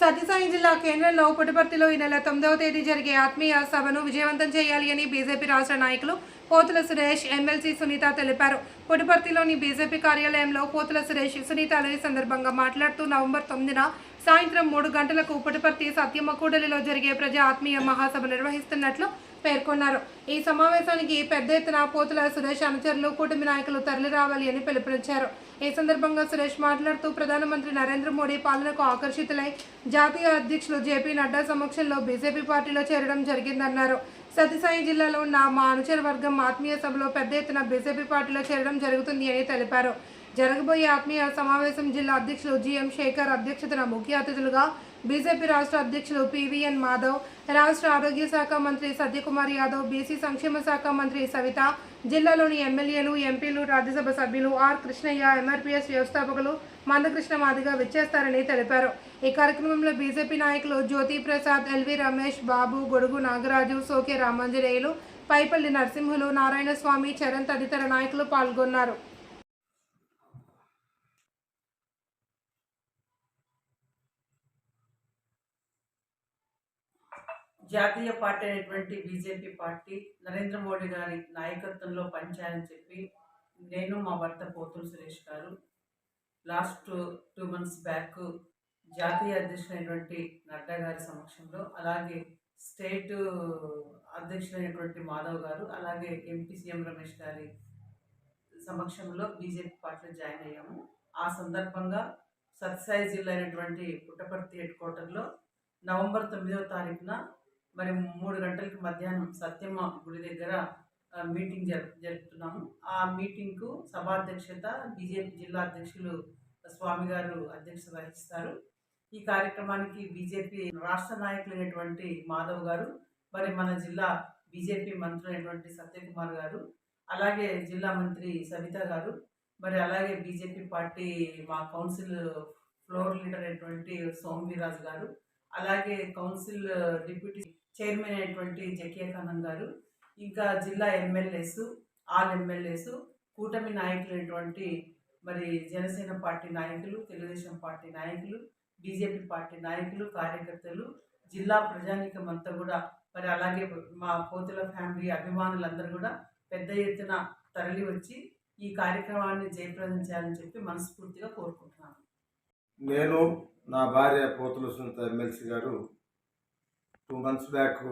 సత్యసాయి జిల్లా కేంద్రంలో పుట్టపర్తిలో ఈ నెల తొమ్మిదవ తేదీ జరిగే ఆత్మీయ సభను విజయవంతం చేయాలి అని బీజేపీ రాష్ట్ర నాయకులు పోతుల సురేష్ ఎమ్మెల్సీ సునీత తెలిపారు. పుట్టపర్తిలోని బీజేపీ కార్యాలయంలో పోతుల సురేష్ సునీతలు ఈ సందర్భంగా మాట్లాడుతూ నవంబర్ తొమ్మిదిన సాయంత్రం మూడు గంటలకు పుట్టపర్తి సత్యమ్మ కూడలిలో జరిగే ప్రజా ఆత్మీయ మహాసభ నిర్వహిస్తున్నట్లు పేర్కొన్నారు. ఈ సమావేశానికి పెద్ద ఎత్తున పోతుల సురేష్ అనుచరులు కూటమి నాయకులు తరలి రావాలి అని పిలుపునిచ్చారు. ఈ సందర్భంగా సురేష్ మాట్లాడుతూ ప్రధానమంత్రి నరేంద్ర మోడీ పాలనకు ఆకర్షితులై జాతీయ అధ్యక్షులు జేపీ నడ్డా సమక్షంలో బీజేపీ పార్టీలో చేరడం జరిగిందన్నారు. సత్యసాయి జిల్లాలో ఉన్న మా అనుచర వర్గం ఆత్మీయ సభలో పెద్ద ఎత్తున బీజేపీ పార్టీలో చేరడం జరుగుతుంది అని తెలిపారు. జరగబోయే ఆత్మీయ సమావేశం జిల్లా అధ్యక్షులు జిఎం శేఖర్ అధ్యక్షతన ముఖ్య అతిథులుగా బీజేపీ రాష్ట్ర అధ్యక్షులు పివిఎన్ మాధవ్ రాష్ట్ర ఆరోగ్య శాఖ మంత్రి సత్యకుమార్ యాదవ్ బీసీ సంక్షేమ శాఖ మంత్రి సవిత జిల్లాలోని ఎమ్మెల్యేలు ఎంపీలు రాజ్యసభ సభ్యులు ఆర్ కృష్ణయ్య ఎంఆర్పీఎస్ వ్యవస్థాపకులు మందకృష్ణ మాదిగా విచ్చేస్తారని తెలిపారు. ఈ కార్యక్రమంలో బీజేపీ నాయకులు జ్యోతి ప్రసాద్ ఎల్వి రమేష్ బాబు గొడుగు నాగరాజు సోకే రామాంజనేయులు పైపల్లి నరసింహులు నారాయణస్వామి చరణ్ తదితర నాయకులు పాల్గొన్నారు. జాతీయ పార్టీ అయినటువంటి బీజేపీ పార్టీ నరేంద్ర మోడీ గారి నాయకత్వంలో పనిచేయాలని చెప్పి నేను మా భర్త పోతులు సురేష్ గారు లాస్ట్ టూ మంత్స్ బ్యాక్ జాతీయ అధ్యక్షుడైనటువంటి నడ్డా గారి సమక్షంలో అలాగే స్టేట్ అధ్యక్షుడైనటువంటి మాధవ్ గారు అలాగే ఎంపీ సీఎం రమేష్ గారి సమక్షంలో బీజేపీ పార్టీలో జాయిన్ అయ్యాము. ఆ సందర్భంగా సత్సాయి జిల్లా అయినటువంటి పుట్టపర్తి హెడ్ క్వార్టర్లో నవంబర్ తొమ్మిదవ తారీఖున మరి మూడు గంటలకి మధ్యాహ్నం సత్యమ్మ గుడి దగ్గర మీటింగ్ జరు జరుపుతున్నాము. ఆ మీటింగ్కు సభాధ్యక్షత బీజేపీ జిల్లా అధ్యక్షులు స్వామి గారు అధ్యక్షత వహిస్తారు. ఈ కార్యక్రమానికి బీజేపీ రాష్ట్ర నాయకులైనటువంటి మాధవ్ గారు మరి మన జిల్లా బీజేపీ మంత్రులైనటువంటి సత్యకుమార్ గారు అలాగే జిల్లా మంత్రి సవిత గారు మరి అలాగే బీజేపీ పార్టీ మా కౌన్సిల్ ఫ్లోర్ లీడర్ అయినటువంటి సోమవీరాజు గారు అలాగే కౌన్సిల్ డిప్యూటీ చైర్మన్ అయినటువంటి జకియా ఖానం గారు ఇంకా జిల్లా ఎమ్మెల్యేస్ ఆల్ ఎమ్మెల్యేస్ కూటమి నాయకులైనటువంటి మరి జనసేన పార్టీ నాయకులు తెలుగుదేశం పార్టీ నాయకులు బీజేపీ పార్టీ నాయకులు కార్యకర్తలు జిల్లా ప్రజానీకం అంతా కూడా మరి అలాగే మా పోతుల ఫ్యామిలీ అభిమానులందరూ కూడా పెద్ద ఎత్తున తరలి వచ్చి ఈ కార్యక్రమాన్ని జయప్రదం చేయాలని చెప్పి మనస్ఫూర్తిగా కోరుకుంటున్నాను. నేను నా భార్య పోతుల సునీత ఎమ్మెల్సీ గారు టూ మంత్స్ బ్యాక్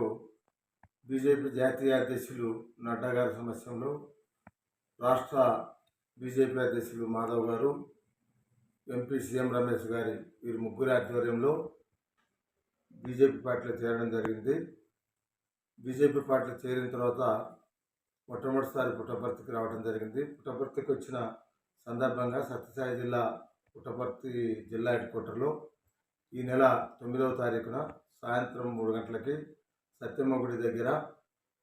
బీజేపీ జాతీయ అధ్యక్షులు నడ్డా గారి సమస్యంలో రాష్ట్ర బీజేపీ అధ్యక్షులు మాధవ్ గారు ఎంపీ సీఎం రమేష్ గారి వీరి ముగ్గురి ఆధ్వర్యంలో బీజేపీ పార్టీలో చేరడం జరిగింది. బీజేపీ పార్టీలో చేరిన తర్వాత మొట్టమొదటిసారి పుట్టపర్తికి రావడం జరిగింది. పుట్టపర్తికి వచ్చిన సందర్భంగా సత్యసాయి జిల్లా పుట్టపర్తి జిల్లా హెడ్ క్వార్టర్లో ఈ నెల తొమ్మిదవ తారీఖున సాయంత్రం మూడు గంటలకి సత్యమ్మ గుడి దగ్గర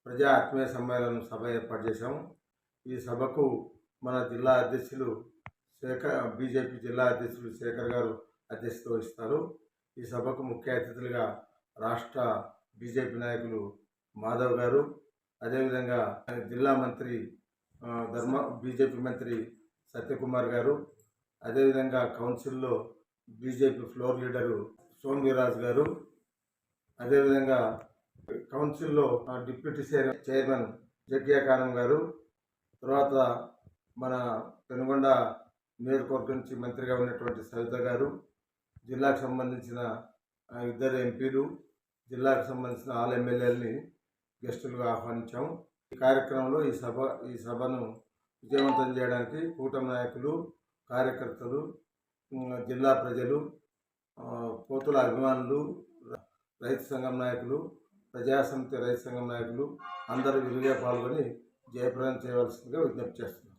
ప్రజా ఆత్మీయ సమ్మేళనం సభ ఏర్పాటు చేశాము. ఈ సభకు మన జిల్లా అధ్యక్షులు శేఖర్ బీజేపీ జిల్లా అధ్యక్షులు శేఖర్ గారు అధ్యక్షత వహిస్తారు. ఈ సభకు ముఖ్య అతిథులుగా రాష్ట్ర బీజేపీ నాయకులు మాధవ్ గారు అదేవిధంగా జిల్లా మంత్రి ధర్మ బీజేపీ మంత్రి సత్యకుమార్ గారు అదేవిధంగా కౌన్సిల్లో బీజేపీ ఫ్లోర్ లీడరు సోమవీరాజు గారు అదేవిధంగా కౌన్సిల్లో ఆ, డిప్యూటీ చైర్ చైర్మన్ జగ్గియా గారు తర్వాత మన పెనుగొండ నియోజకవర్గం నుంచి మంత్రిగా ఉన్నటువంటి సవిత గారు జిల్లాకు సంబంధించిన ఇద్దరు ఎంపీలు జిల్లాకు సంబంధించిన ఆల్ ఎమ్మెల్యేలని గెస్టులుగా ఆహ్వానించాము ఈ కార్యక్రమంలో ఈ సభ ఈ సభను విజయవంతం చేయడానికి కూటమి నాయకులు కార్యకర్తలు జిల్లా ప్రజలు పోతుల అభిమానులు రైతు సంఘం నాయకులు ప్రజాసమితి రైతు సంఘం నాయకులు అందరూ విరిగా పాల్గొని జయప్రదం చేయవలసిందిగా విజ్ఞప్తి చేస్తున్నారు